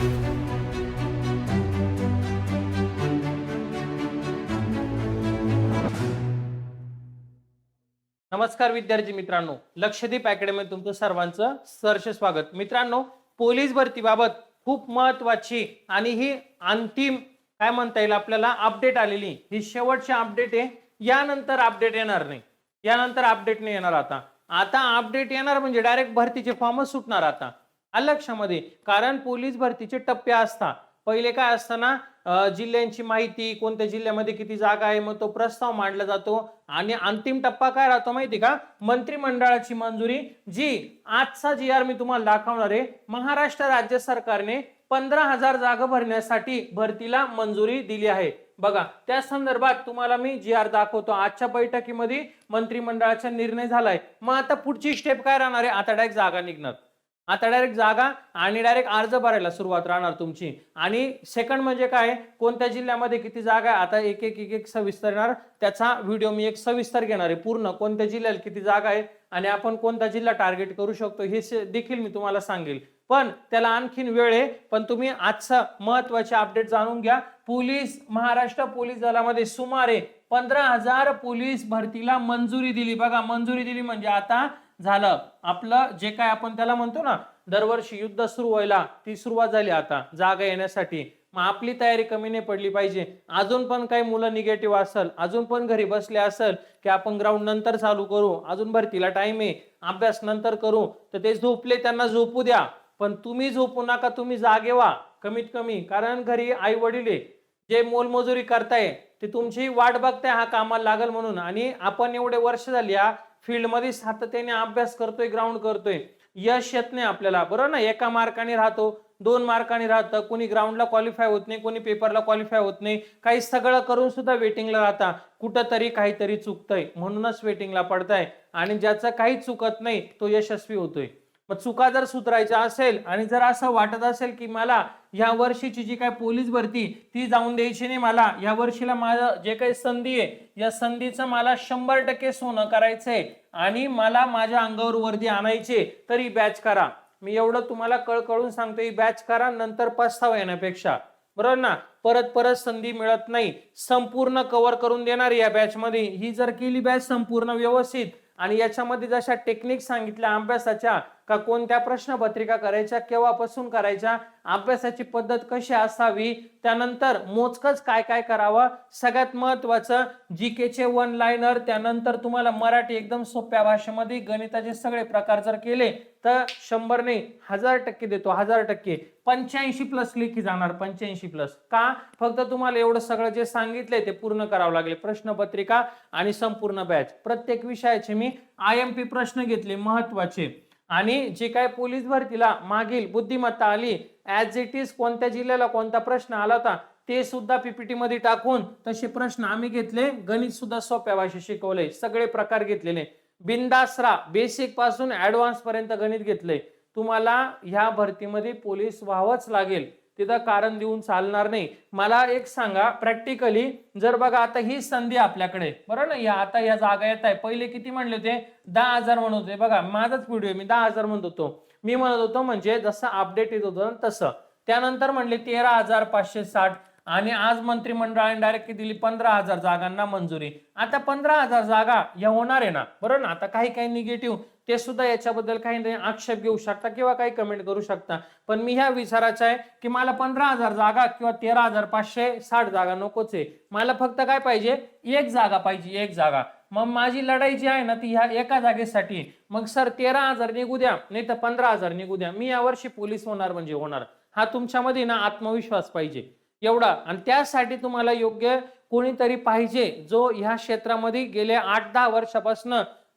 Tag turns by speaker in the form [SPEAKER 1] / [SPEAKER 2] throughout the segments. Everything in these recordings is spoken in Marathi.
[SPEAKER 1] नमस्कार विद्यार्थी मित्रांनो. लक्षदीप अकॅडमी तुमचं सर्वांचं सहर्ष स्वागत. मित्रांनो पोलीस भरतीबाबत खूप महत्वाची आणि ही अंतिम काय म्हणता येईल आपल्याला अपडेट आलेली. ही शेवटची अपडेट आहे. यानंतर अपडेट येणार नाही. यानंतर अपडेट नाही येणार आता. आता अपडेट येणार म्हणजे डायरेक्ट भरतीचे फॉर्मच सुटणार आता. आलं कारण पोलीस भरतीचे टप्पे असतात. पहिले काय असताना जिल्ह्यांची माहिती कोणत्या जिल्ह्यामध्ये किती जागा आहे मग तो प्रस्ताव मांडला जातो. आणि अंतिम टप्पा काय राहतो माहिती का? मंत्रिमंडळाची मंजुरी जी आजचा जी आर मी तुम्हाला दाखवणार आहे महाराष्ट्र राज्य सरकारने पंधरा हजार जागा भरण्यासाठी भरतीला मंजुरी दिली आहे. बघा त्या संदर्भात तुम्हाला मी जी आर दाखवतो. आजच्या बैठकीमध्ये मंत्रिमंडळाचा निर्णय झालाय. मग आता पुढची स्टेप काय राहणार आहे? आता डायरेक्ट जागा निघणार. आता डायरेक्ट जागा आणि डायरेक्ट अर्ज भरायला सुरुवात राहणार तुमची. आणि सेकंड म्हणजे काय? कोणत्या जिल्ह्यामध्ये किती जागा आहे? आता एक एक एक एक सविस्तर येणार. त्याचा व्हिडिओ मी एक सविस्तर घेणार आहे पूर्ण. कोणत्या जिल्ह्याला किती जागा आहे? आणि आपण कोणता जिल्हा टार्गेट करू शकतो? हे देखील मी तुम्हाला सांगेल. पण त्याला आणखीन वेळ आहे. पण तुम्ही आजचं महत्त्वाचे अपडेट जाणून घ्या. पोलीस महाराष्ट्र पोलीस दलामध्ये सुमारे पंधरा हजार पोलीस भरतीला मंजुरी दिली. बघा मंजुरी दिली म्हणजे आता झालं. आपलं जे काय आपण त्याला म्हणतो ना दरवर्षी युद्ध सुरू व्हायला ती सुरुवात झाली आता जागा येण्यासाठी. मग आपली तयारी कमी नाही पडली पाहिजे. अजून पण काही मुलं निगेटिव्ह असेल अजून पण घरी बसले असेल की आपण ग्राउंड नंतर चालू करू अजून भरतीला टाइम आहे अभ्यास नंतर करू तर ते झोपले त्यांना झोपू द्या. पण तुम्ही झोपू नका तुम्ही जागे व्हा कमीत कमी. कारण घरी आई वडील जे मोलमजुरी करताय ते तुमची वाट बघताय हा कामाला लागल म्हणून. आणि आपण एवढे वर्ष झाली या फील्डमध्ये सातत्याने अभ्यास करतोय ग्राउंड करतोय. यश येत नाही आपल्याला बरोबर ना? एका मार्काने राहतो दोन मार्काने राहतं. कोणी ग्राउंडला क्वालिफाय होत नाही कोणी पेपरला क्वालिफाय होत नाही. काही सगळं करून सुद्धा वेटिंगला राहता. कुठंतरी काहीतरी चुकतंय. म्हणूनच वेटिंगला पडताय. आणि ज्याचं काही चुकत नाही तो यशस्वी होतोय. मग चुका जर सुधारायच्या असेल आणि जर असं वाटत असेल की मला या वर्षीची जी काय पोलीस भरती ती जाऊन द्यायची नाही मला या वर्षीला माझं जे काही संधी आहे या संधीचं मला शंभर टक्के सोनं करायचंय आणि मला माझ्या अंगावर वर्दी आणायचे तर ही बॅच करा. मी एवढं तुम्हाला कळकळून सांगतो ही बॅच करा नंतर पस्तावा येण्यापेक्षा. बरोबर ना? परत परत संधी मिळत नाही. संपूर्ण कव्हर करून देणार या बॅच मध्ये. ही जर केली बॅच संपूर्ण व्यवस्थित आणि याच्यामध्ये जशा टेक्निक सांगितल्या अभ्यासाच्या का कोणत्या प्रश्नपत्रिका करायच्या केव्हापासून करायच्या अभ्यासाची पद्धत कशी असावी त्यानंतर मोजकच काय काय करावं सगळ्यात महत्वाचं जी केचे वन लाईनर त्यानंतर तुम्हाला मराठी एकदम सोप्या भाषेमध्ये गणिताचे सगळे प्रकार जर केले तर शंभर नाही हजार टक्के देतो हजार टक्के. पंच्याऐंशी प्लस लेखी जाणार पंच्याऐंशी प्लस का? फक्त तुम्हाला एवढं सगळं जे सांगितलंय ते पूर्ण करावं लागेल. प्रश्नपत्रिका आणि संपूर्ण बॅच प्रत्येक विषयाचे मी आय एम पी प्रश्न घेतले महत्त्वाचे. आणि जे काय पोलीस भरतीला मागील बुद्धिमत्ता आली ऍज इट इज कोणत्या जिल्ह्याला कोणता प्रश्न आला होता ते सुद्धा पीपीटी मध्ये टाकून तसे प्रश्न आम्ही घेतले. गणित सुद्धा सोप्या भाषेत शिकवले सगळे प्रकार घेतलेले. बिंदासरा बेसिकपासून ऍडव्हान्स पर्यंत गणित घेतलंय. तुम्हाला ह्या भरतीमध्ये पोलीस व्हावंच लागेल. तिथं कारण देऊन चालणार नाही. मला एक सांगा प्रॅक्टिकली जर बघा आता ही संधी आपल्याकडे बरोबर ना या आता या जागा येत आहे. पहिले किती म्हणले होते? दहा हजार म्हणत होते. बघा माझाच व्हिडिओ मी दहा हजार म्हणत होतो. मी म्हणत होतो म्हणजे जसं अपडेट येत होतं तसं. त्यानंतर म्हणले तेरा हजार पाचशे साठ. आणि आज मंत्रिमंडळाने डायरेक्ट दिली पंधरा हजार जागांना मंजुरी. आता पंधरा हजार जागा या होणार आहे ना? बरोबर ना? आता काही काही निगेटिव्ह ते सुद्धा याच्याबद्दल काही नाही. आक्षेप घेऊ शकता किंवा काही कमेंट करू शकता. पण मी ह्या विचाराचा आहे की मला पंधरा हजार जागा किंवा तेरा हजार पाचशे साठ जागा नकोच आहे. मला फक्त काय पाहिजे? एक जागा पाहिजे एक जागा. मग माझी लढाई जी आहे ना ती ह्या एका जागेसाठी. आहे. मग सर तेरा हजार निघू द्या नाही तर पंधरा हजार निघू द्या. मी यावर्षी पोलीस होणार म्हणजे होणार. हा तुमच्यामध्ये ना आत्मविश्वास पाहिजे. एवढा. आणि त्यासाठी तुम्हाला योग्य कोणीतरी पाहिजे जो ह्या क्षेत्रामध्ये गेले आठ दहा वर्षापासून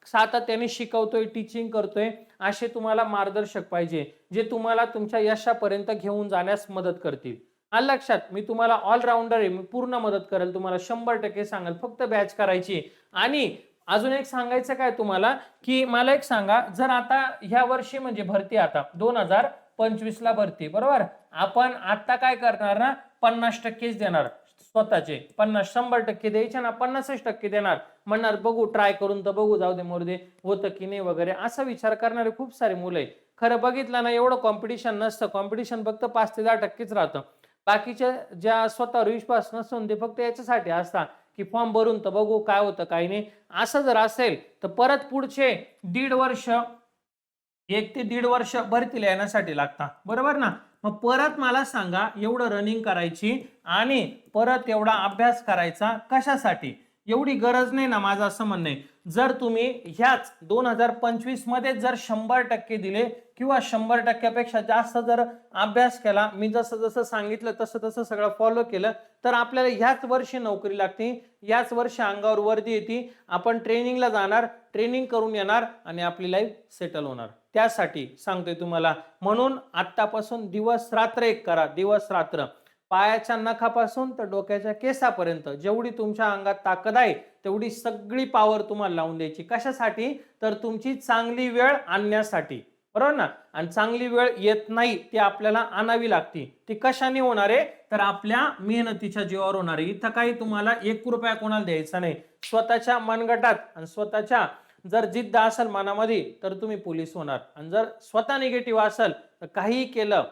[SPEAKER 1] सातत्याने शिकवतोय टीचिंग करतोय असे तुम्हाला मार्गदर्शक पाहिजे जे तुम्हाला तुमच्या यशापर्यंत घेऊन जाण्यास मदत करतील. आल लक्षात मी तुम्हाला ऑलराऊंडर आहे मी पूर्ण मदत करेल तुम्हाला शंभर टक्के सांगाल फक्त बॅच करायची. आणि अजून एक सांगायचं काय तुम्हाला की मला एक सांगा जर आता ह्या वर्षी म्हणजे भरती आता दोन हजार पंचवीस ला भरती बरोबर? आपण आता काय करणार ना पन्नास टक्केच देणार. स्वतःचे. पन्नास शंभर टक्के द्यायचे ना पन्नासच टक्के देणार. म्हणणार बघू ट्राय करून तर बघू जाऊ दे मोरदे होतं की नाही वगैरे. असा विचार करणारे खूप सारे मुलं आहे खरं बघितलं ना एवढं कॉम्पिटिशन नसतं. कॉम्पिटिशन फक्त पाच ते दहा टक्केच राहतं. बाकीच्या ज्या स्वतःवर विश्वास नसून ते फक्त याच्यासाठी असतात की फॉर्म भरून तर बघू काय होतं काय नाही. असं जर असेल तर परत पुढचे दीड वर्ष एक ते दीड वर्ष भरतीला येण्यासाठी लागतात. बरोबर ना? मग परत मला सांगा एवढं रनिंग करायची आणि परत एवढा अभ्यास करायचा कशासाठी? एवढी गरज नाही ना माझं असं म्हणणं आहे. जर तुम्ही ह्याच दोन हजार पंचवीसमध्ये जर शंभर टक्के दिले किंवा शंभर टक्क्यापेक्षा जास्त जर अभ्यास केला मी जसं जसं सांगितलं तसं तसं सगळं फॉलो केलं तर आपल्याला ह्याच वर्षी नोकरी लागते याच वर्षी अंगावर वर्दी येते आपण ट्रेनिंगला जाणार ट्रेनिंग करून येणार आणि आपली लाईफ सेटल होणार. त्यासाठी सांगतोय तुम्हाला. म्हणून आत्तापासून दिवस रात्र एक करा दिवस रात्र. पायाच्या नखापासून तर डोक्याच्या केसापर्यंत. जेवढी तुमच्या अंगात ताकद आहे तेवढी सगळी पावर तुम्हाला लावून द्यायची. कशासाठी? तर तुमची चांगली वेळ आणण्यासाठी. बरोबर ना? आणि चांगली वेळ येत नाही ती आपल्याला आणावी लागते. ती कशाने होणार आहे? तर आपल्या मेहनतीच्या जीवावर होणार आहे. इथं काही तुम्हाला एक रुपया कोणाला द्यायचा नाही. स्वतःच्या मनगटात आणि स्वतःच्या जर जिद्द असेल मनामध्ये तर तुम्ही पोलीस होणार. आणि जर स्वतः निगेटिव्ह असेल तर काहीही केलं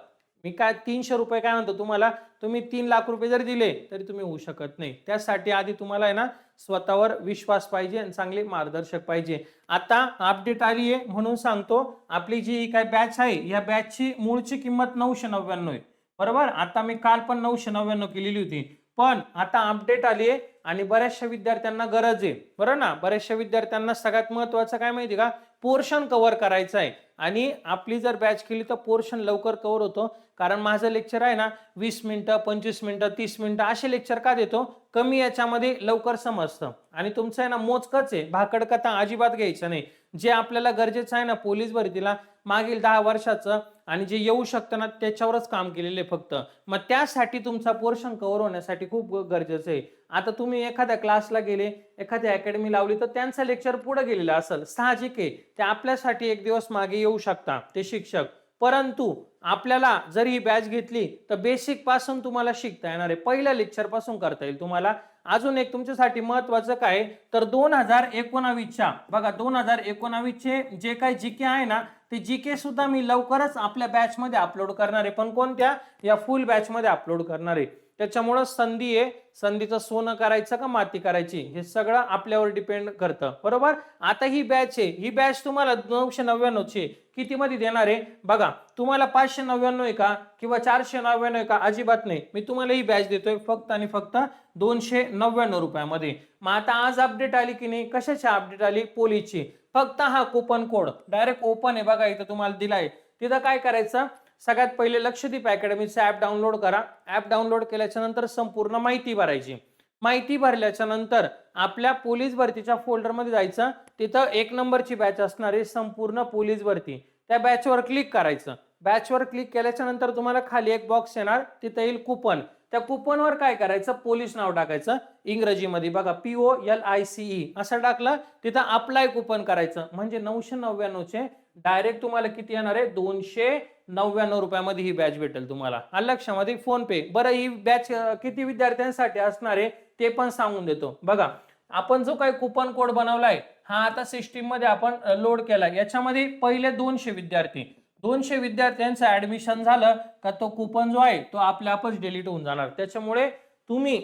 [SPEAKER 1] मी काय तीनशे रुपये काय म्हणतो तुम्हाला तुम्ही तीन लाख रुपये जरी दिले तरी तुम्ही होऊ शकत नाही. त्यासाठी आधी तुम्हाला आहे ना स्वतःवर विश्वास पाहिजे आणि चांगले मार्गदर्शक पाहिजे. आता अपडेट आली आहे म्हणून सांगतो आपली जी काय बॅच आहे या बॅचची मूळची किंमत नऊशे नव्याण्णव आहे. बरोबर? आता मी काल पण नऊशे नव्याण्णव केलेली होती. पण आता अपडेट आली आहे आणि बऱ्याचशा विद्यार्थ्यांना गरज आहे. बरं ना? बऱ्याचशा विद्यार्थ्यांना सगळ्यात महत्वाचं काय माहिती का? पोर्शन कव्हर करायचं आहे. आणि आपली जर बॅच केली तर पोर्शन लवकर कव्हर होतो. कारण माझं लेक्चर आहे ना वीस मिनटं पंचवीस मिनटं तीस मिनटं असे लेक्चर का देतो? कमी याच्यामध्ये लवकर समजतं. आणि तुमचं आहे ना मोजकच आहे. भाकड कथा अजिबात घ्यायचं नाही. जे आपल्याला गरजेचं आहे ना पोलीस भरतीला मागील दहा वर्षाचं आणि जे येऊ शकतं ना त्याच्यावरच काम केलेले फक्त. मग त्यासाठी तुमचा पोर्शन कव्हर होण्यासाठी खूप गरजेचं आहे. आता तुम्ही एखाद्या क्लासला गेले एखाद्या अकॅडमी लावली तर त्यांचं लेक्चर पुढे गेलेला असेल. साहजिक आहे. ते आपल्यासाठी एक दिवस मागे येऊ शकता ते शिक्षक. परंतु आपल्याला जर ही बॅच घेतली तर बेसिकपासून तुम्हाला शिकता येणार आहे. पहिल्या लेक्चरपासून करता येईल तुम्हाला. अजून एक तुमच्यासाठी महत्वाचं काय तर दोन हजार एकोणावीसच्या बघा दोन हजार एकोणावीसचे जे काही जी के आहे ना ते जी के सुद्धा मी लवकरच आपल्या बॅचमध्ये अपलोड करणार आहे. पण कोणत्या? या फुल बॅचमध्ये अपलोड करणार आहे. त्याच्यामुळं संधी आहे. संधीचं सोनं करायचं का माती करायची? हे सगळं आपल्यावर डिपेंड करतं. बरोबर? आता ही बॅच आहे. ही बॅच तुम्हाला नऊशे नव्याण्णवची किती मध्ये देणार आहे? बघा तुम्हाला पाचशे नव्याण्णव आहे का? किंवा चारशे नव्याण्णव आहे का? अजिबात नाही. मी तुम्हाला ही बॅच देतोय फक्त आणि फक्त दोनशे नव्याण्णव रुपयामध्ये. मग आता आज अपडेट आली की नाही? कशाची अपडेट आली? पोलीसची. फक्त हा कुपन कोड डायरेक्ट ओपन आहे बघा इथं तुम्हाला दिलाय. तिथं काय करायचं? सगळ्यात पहिले लक्षदीप अकॅडमीचं ॲप डाउनलोड करा. ॲप डाउनलोड केल्याच्यानंतर संपूर्ण माहिती भरायची. माहिती भरल्याच्या नंतर आपल्या पोलीस भरतीच्या फोल्डरमध्ये जायचं. तिथं एक नंबरची बॅच असणारी संपूर्ण पोलीस भरती. त्या बॅचवर क्लिक करायचं. बॅचवर क्लिक केल्याच्यानंतर तुम्हाला खाली एक बॉक्स येणार. तिथं येईल कुपन त्या कुपनवर काय करायचं? पोलीस नाव टाकायचं. इंग्रजीमध्ये बघा P O L I C E असं टाकलं. तिथं अप्लाय कुपन करायचं. म्हणजे नऊशे नव्याण्णवचे डायरेक्ट तुम्हाला किती येणार आहे? दोनशे नव्याण्णव रुपयामध्ये ही बॅच भेटेल तुम्हाला. आलं लक्षामध्ये फोन पे बरं ही बॅच किती विद्यार्थ्यांसाठी असणार आहे ते पण सांगून देतो. बघा आपण जो काही कुपन कोड बनवलाय हा आता सिस्टीममध्ये आपण लोड केला याच्यामध्ये पहिले दोनशे विद्यार्थी. दोनशे विद्यार्थ्यांचं ऍडमिशन झालं का तो कुपन जो आहे तो आपल्या आपच डिलीट होऊन जाणार. त्याच्यामुळे तुम्ही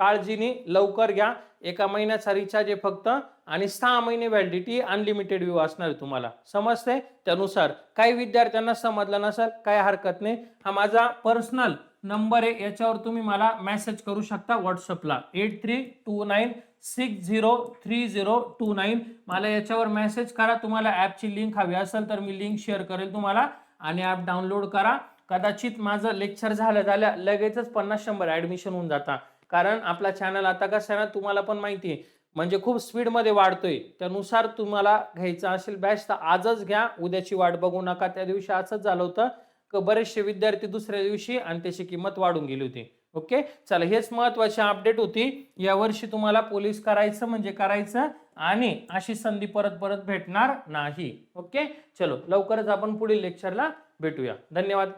[SPEAKER 1] काळजीने लवकर घ्या. एका महिन्याचा रिचार्ज आहे फक्त आणि सहा महिने व्हॅलिडिटी अनलिमिटेड व्ह्यू असणार आहे तुम्हाला. समजते त्यानुसार. काही विद्यार्थ्यांना समजलं नसेल काय हरकत नाही. हा माझा पर्सनल नंबर आहे. याच्यावर तुम्ही मला मेसेज करू शकता व्हॉट्सअपला eight three two nine six zero three zero two nine मला याच्यावर मेसेज करा. तुम्हाला ॲपची लिंक हवी असेल तर मी लिंक शेअर करेल तुम्हाला आणि ॲप डाउनलोड करा. कदाचित माझं लेक्चर झालं झाल्या लगेचच पन्नास शंभर ॲडमिशन होऊन जाता. कारण आपला चॅनल आता कसं आहे ना तुम्हाला पण माहिती आहे. म्हणजे खूप स्पीडमध्ये वाढतोय. त्यानुसार तुम्हाला घ्यायचं असेल बॅच तर आजच घ्या. उद्याची वाट बघू नका. त्या दिवशी असंच झालं होतं. की बरेचसे विद्यार्थी दुसऱ्या दिवशी आणि त्याची किंमत वाढून गेली होती. ओके? चला हेच महत्वाची अपडेट होती. यावर्षी तुम्हाला पोलीस करायचं म्हणजे करायचं आणि अशी संधी परत परत भेटणार नाही. ओके? चलो लवकरच आपण पुढील लेक्चरला भेटूया. धन्यवाद.